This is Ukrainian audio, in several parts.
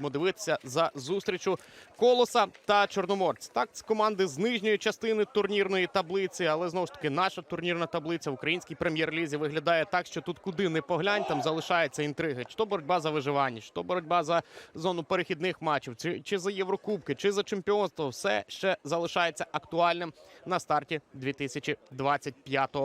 будемо дивитися за зустрічю Колоса та Чорноморця. Так, це команди з нижньої частини турнірної таблиці, але знову ж таки наша турнірна таблиця в українській прем'єр-лізі виглядає так, що тут куди не поглянь, там залишається інтриги. Чи то боротьба за виживання, чи то боротьба за зону перехідних матчів, чи, чи за Єврокубки, чи за чемпіонство. Все ще залишається актуальним на старті 2025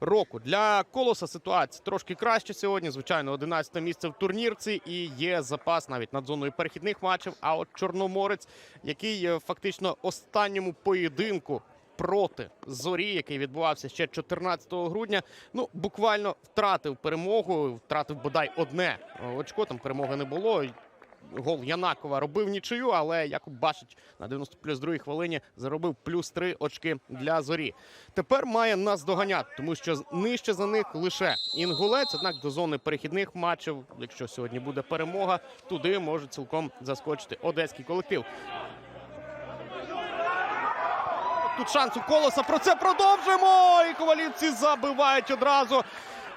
року. Для колоса ситуація трошки краще сьогодні. Звичайно, 11 місце в турнірці і є запас навіть над зоною перехідних матчів. А от Чорноморець, який е, фактично останньому поєдинку. Проти зорі, який відбувався ще 14 грудня, ну буквально втратив перемогу, втратив бодай одне очко. Там перемоги не було. Гол Янакова робив нічию, але Якуб Башич на 90 плюс другій хвилині заробив плюс 3 очки для зорі. Тепер має нас доганяти, тому що нижче за них лише інгулець. Однак до зони перехідних матчів, якщо сьогодні буде перемога, туди може цілком заскочити одеський колектив. Тут шанс у колоса. Про це продовжимо. І ковалівці забивають одразу.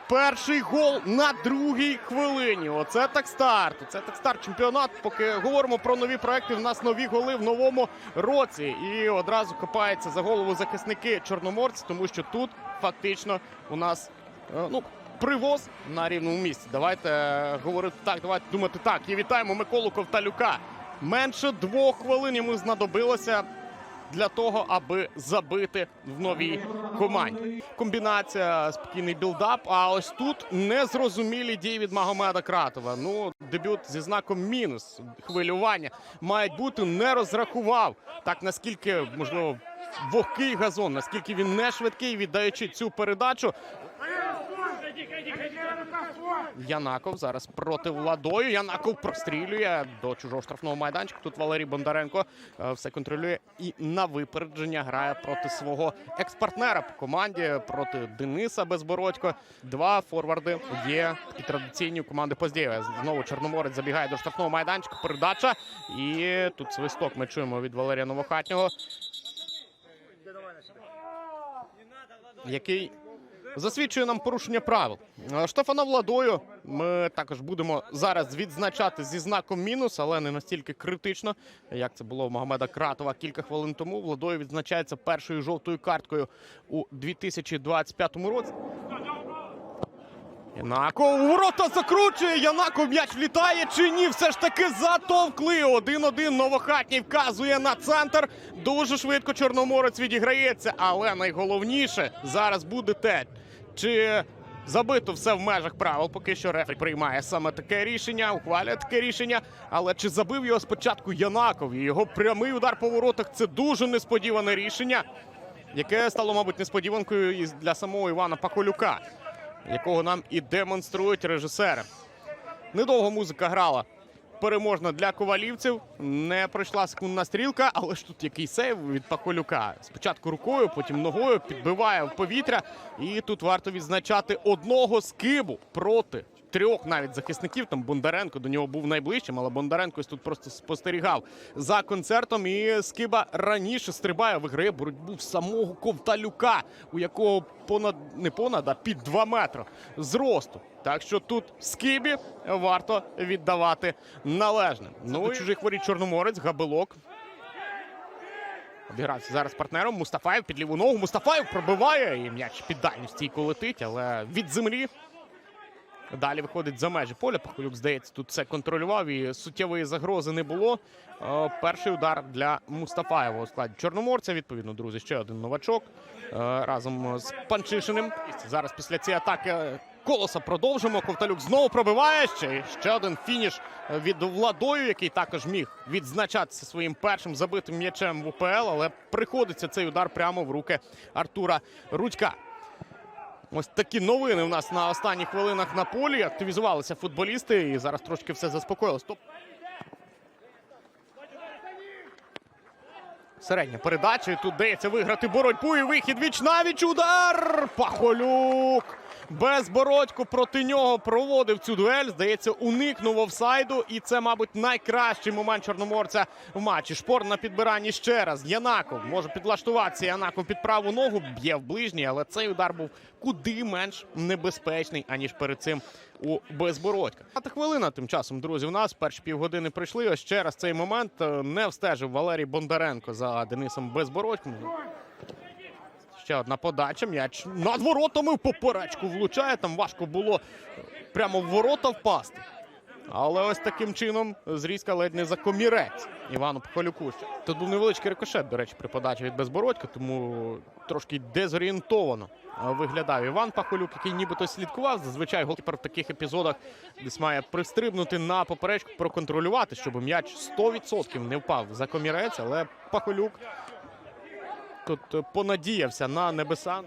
Перший гол на другій хвилині. Оце так старт. Це так старт чемпіонат. Поки говоримо про нові проекти. В нас нові голи в новому році. І одразу копаються за голову захисники чорноморці, тому що тут фактично у нас е, ну. Привоз на рівному місці. Давайте е, говорити так. Давайте думати так. І вітаємо Миколу Ковталюка. Менше двох хвилин йому знадобилося для того, аби забити в новій команді. Комбінація, спокійний білдап. А ось тут незрозумілі дії від Магомеда Кратова. Ну, дебют зі знаком мінус. Хвилювання мають бути не розрахував. Так наскільки можливо вогкий газон, наскільки він не швидкий, віддаючи цю передачу. Янаков зараз проти Владою. Янаков прострілює до чужого штрафного майданчика. Тут Валерій Бондаренко е, все контролює і на випередження грає проти свого експартнера по команді проти Дениса Безбородько. Два форварди є і традиційні у команди Поздєєва. Знову Чорноморець забігає до штрафного майданчика. Передача. І тут свисток ми чуємо від Валерія Новохатнього. Який засвідчує нам порушення правил. Е, Штефана Владою ми також будемо зараз відзначати зі знаком мінус, але не настільки критично, як це було у Магомеда Кратова кілька хвилин тому. Владою відзначається першою жовтою карткою у 2025 році. Янаков у ворота закручує. Янаков м'яч влітає чи ні? Все ж таки затовкли. 1-1 Новохатній вказує на центр. Дуже швидко Чорноморець відіграється. Але найголовніше зараз буде те, чи забито все в межах правил. Поки що рефері приймає саме таке рішення, ухвалює таке рішення. Але чи забив його спочатку Янаков? Його прямий удар по воротах це дуже несподіване рішення, яке стало, мабуть, несподіванкою і для самого Івана Паколюка якого нам і демонструють режисери. Недовго музика грала. Переможна для ковалівців. Не пройшла секундна стрілка, але ж тут який сейв від Паколюка. Спочатку рукою, потім ногою підбиває в повітря. І тут варто відзначати одного скибу проти трьох навіть захисників. Там Бондаренко до нього був найближчим, але Бондаренко ось тут просто спостерігав за концертом. І скиба раніше стрибає, виграє боротьбу в самого Ковталюка, у якого понад не понад, а під 2 метри зросту. Так що тут скибі варто віддавати належне. Ну і чужих воріт Чорноморець, Габелок. Обігрався зараз партнером. Мустафаєв під ліву ногу. Мустафаєв пробиває і м'яч під дальню стійку летить, але від землі. Далі виходить за межі поля. Пахолюк, здається, тут все контролював і суттєвої загрози не було. Е, Перший удар для Мустафаєва у складі Чорноморця. Відповідно, друзі, ще один новачок е, разом з Панчишиним. Зараз після цієї атаки колоса продовжимо. Ковталюк знову пробиває. Ще, ще один фініш від Владою, який також міг відзначатися своїм першим забитим м'ячем в УПЛ, але приходиться цей удар прямо в руки Артура Рудька. Ось такі новини у нас на останніх хвилинах на полі. Активізувалися футболісти і зараз трошки все заспокоїлося. Стоп. Середня передача. Тут дається виграти боротьбу і вихід віч навіч. Удар! Пахолюк! Безбородько проти нього проводив цю дуель. Здається, уникнув офсайду. І це, мабуть, найкращий момент чорноморця в матчі. Шпор на підбиранні ще раз. Янаков може підлаштуватися. Янаков під праву ногу б'є в ближній, але цей удар був куди менш небезпечний, аніж перед цим у безбородька. А та хвилина тим часом, друзі, у нас перші півгодини прийшли. Ось ще раз цей момент е, не встежив Валерій Бондаренко за Денисом Безбородьком. Ще одна подача. М'яч над воротами в поперечку влучає. Там важко було прямо в ворота впасти. Але ось таким чином зрізка ледь не за комірець Івану Похолюку. Тут був невеличкий рикошет, до речі, при подачі від Безбородька, тому трошки дезорієнтовано виглядав Іван Пахолюк, який нібито слідкував. Зазвичай голкіпер в таких епізодах десь має пристрибнути на поперечку, проконтролювати, щоб м'яч 100% не впав за комірець. Але Пахолюк тут е, понадіявся на небеса.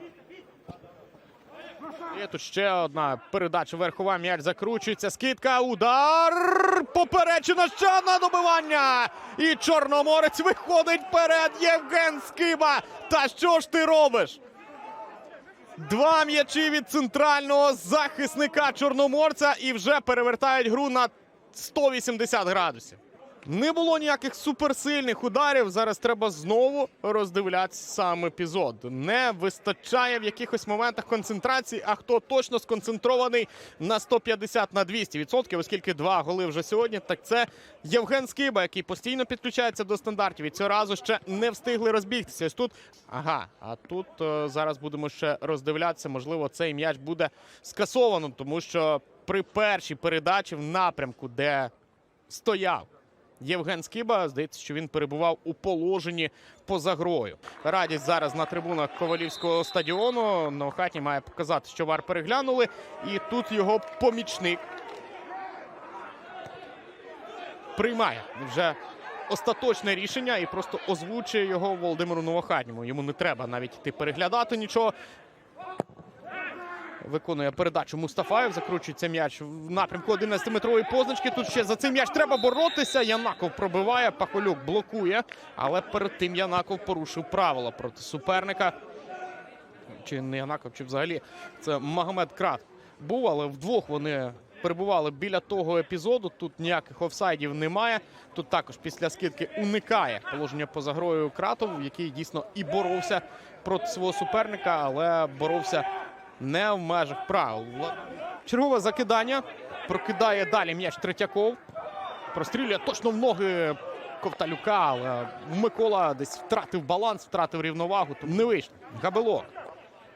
Є тут ще одна передача верхова. М'яч закручується. Скидка. Удар. Поперечина ще одне добивання. І Чорноморець виходить вперед. Євген Скиба. Та що ж ти робиш? Два м'ячі від центрального захисника Чорноморця і вже перевертають гру на 180 градусів. Не було ніяких суперсильних ударів. Зараз треба знову роздивлятися сам епізод. Не вистачає в якихось моментах концентрації. А хто точно сконцентрований на 150 на 200 відсотків, оскільки два голи вже сьогодні. Так це Євген Скиба, який постійно підключається до стандартів. І цього разу ще не встигли розбігтися. Ось тут ага. А тут е, зараз будемо ще роздивлятися. Можливо, цей м'яч буде скасовано, тому що при першій передачі в напрямку, де стояв. Євген Скиба, здається, що він перебував у положенні поза грою. Радість зараз на трибунах Ковалівського стадіону. Новохатній має показати, що вар переглянули. І тут його помічник приймає вже остаточне рішення і просто озвучує його Володимиру Новохатньому. Йому не треба навіть йти переглядати нічого. Виконує передачу Мустафаєв. Закручується м'яч в напрямку 11-метрової позначки. Тут ще за цей м'яч треба боротися. Янаков пробиває, Пахолюк блокує. Але перед тим Янаков порушив правила проти суперника. Чи не Янаков, чи взагалі це Магомед Крат був, але вдвох вони перебували біля того епізоду. Тут ніяких офсайдів немає. Тут також після скидки уникає положення поза грою Кратов, який дійсно і боровся проти свого суперника, але боровся не в межах правил. Чергове закидання. Прокидає далі м'яч Третьяков. Прострілює точно в ноги Ковталюка, але Микола десь втратив баланс, втратив рівновагу. Тому не вийшло. Габелок.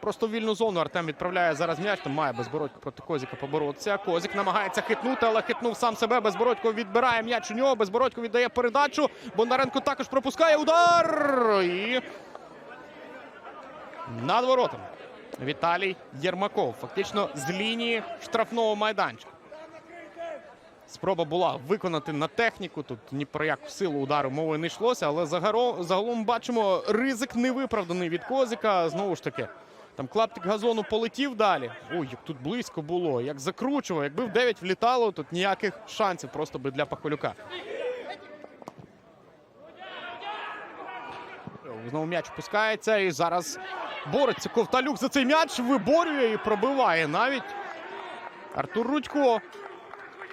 Просто в вільну зону Артем відправляє зараз м'яч. Там має безбородько проти Козіка поборотися. Козік намагається хитнути, але хитнув сам себе. Безбородько відбирає м'яч у нього. Безбородько віддає передачу. Бондаренко також пропускає удар. І над воротами. Віталій Єрмаков. Фактично з лінії штрафного майданчика. Спроба була виконати на техніку. Тут ні про яку силу удару мови не йшлося, але загалом, бачимо ризик невиправданий від Козика. Знову ж таки, там клаптик газону полетів далі. Ой, як тут близько було, як закручував. Якби в 9 влітало, тут ніяких шансів просто би для Пахолюка. Знову м'яч пускається і зараз бореться Ковталюк за цей м'яч, виборює і пробиває навіть. Артур Рудько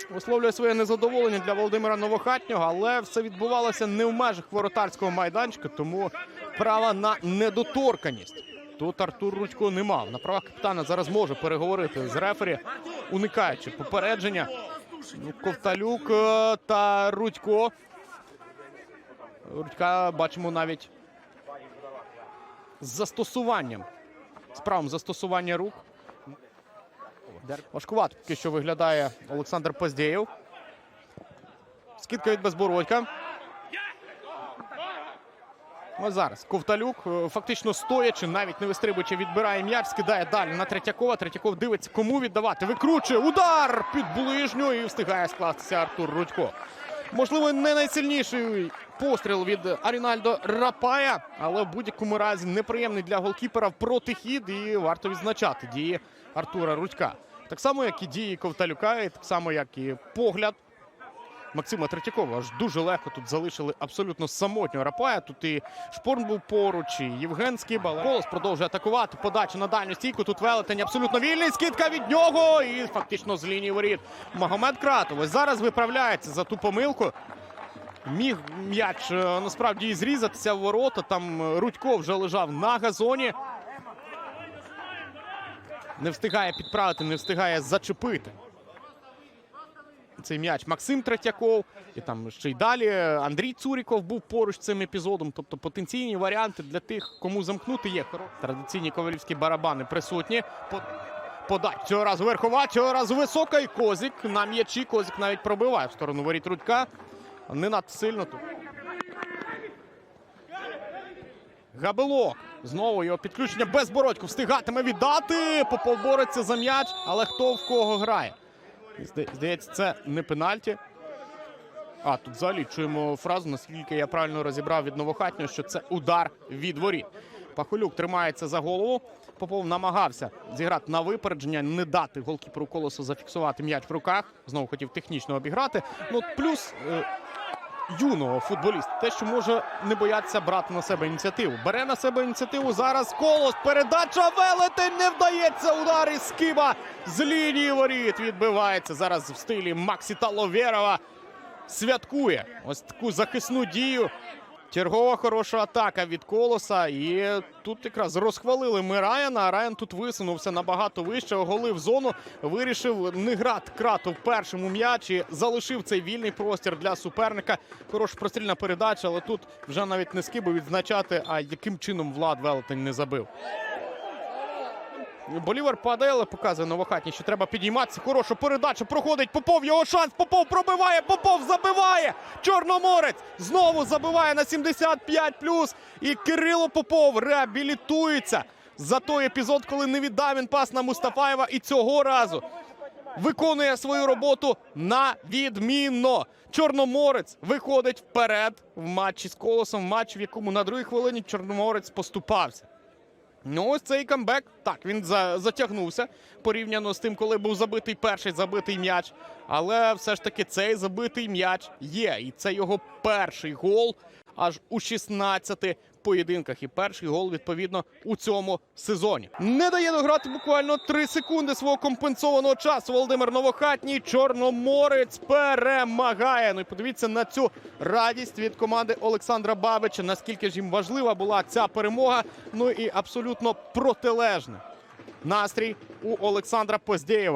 висловлює своє незадоволення для Володимира Новохатнього, але все відбувалося не в межах воротарського майданчика, тому права на недоторканість. Тут Артур Рудько не мав. На правах капітана зараз може переговорити з рефері, уникаючи попередження. Ну, Ковталюк е, та Рудько. Рудька бачимо навіть з застосуванням. З правом застосування рук. Важкувато поки що виглядає Олександр Поздєєв. Скидка від безбородька. Ось зараз Ковталюк, е, фактично стоячи, навіть не вистрибуючи, відбирає м'яч, скидає далі на Третьякова. Третьяков дивиться, кому віддавати. Викручує удар під ближню і встигає скластися Артур Рудько. Можливо, не найсильніший постріл від Арінальдо Рапая, але в будь-якому разі неприємний для голкіпера протихід і варто відзначати дії Артура Рудька. Так само, як і дії Ковталюка, і так само, як і погляд Максима Третьякова. Аж дуже легко тут залишили абсолютно самотнього Рапая. Тут і Шпорн був поруч, і Євген Скибал. Колос продовжує атакувати. Подача на дальню стійку. Тут велетень абсолютно вільний. Скидка від нього. І фактично з лінії воріт. Магомед Кратов. Ось зараз виправляється за ту помилку. Міг м'яч е, насправді і зрізатися в ворота. Там е, Рудько вже лежав на газоні. Не встигає підправити, не встигає зачепити. Цей м'яч Максим Третьяков. І там ще й далі Андрій Цуріков був поруч цим епізодом. Тобто потенційні варіанти для тих, кому замкнути є. Традиційні ковалівські барабани присутні. По- Подач цього разу верхова, цього разу висока. І Козік на м'ячі. Козік навіть пробиває в сторону воріт Рудька. Не надто сильно тут. Габелок. Знову його підключення без бородьку. Встигатиме віддати. Попов бореться за м'яч. Але хто в кого грає? Здається, це не пенальті. А, тут взагалі чуємо фразу, наскільки я правильно розібрав від новохатнього, що це удар від воріт. Пахолюк тримається за голову. Попов намагався зіграти на випередження, не дати голкіперу колосу зафіксувати м'яч в руках. Знову хотів технічно обіграти. Ну, плюс е, юного футболіста. Те, що може не боятися брати на себе ініціативу. Бере на себе ініціативу зараз колос. Передача велетень не вдається. Удар із Скиба з лінії воріт відбивається зараз в стилі Максі Таловєрова. Святкує ось таку захисну дію. Чергова хороша атака від колоса. І тут якраз розхвалили ми Райана. А Райан тут висунувся набагато вище, оголив зону. Вирішив не грати крату в першому м'ячі. Залишив цей вільний простір для суперника. Хороша прострільна передача, але тут вже навіть не скибу відзначати, а яким чином Влад Велетень не забив. Болівар падає, але показує новохатній, що треба підійматися. Хороша передача проходить. Попов його шанс. Попов пробиває. Попов забиває. Чорноморець знову забиває на 75 І Кирило Попов реабілітується за той епізод, коли не віддав він пас на Мустафаєва. І цього разу виконує свою роботу на відмінно. Чорноморець виходить вперед в матчі з колосом. Матч, в якому на другій хвилині Чорноморець поступався. Ну, ось цей камбек. Так, він за, затягнувся порівняно з тим, коли був забитий перший забитий м'яч. Але все ж таки цей забитий м'яч є. І це його перший гол аж у 16 поєдинках. І перший гол, відповідно, у цьому сезоні. Не дає дограти буквально 3 секунди свого компенсованого часу. Володимир Новохатній. Чорноморець перемагає. Ну і подивіться на цю радість від команди Олександра Бабича. Наскільки ж їм важлива була ця перемога. Ну і абсолютно протилежна. Настрій у Олександра Поздєєва.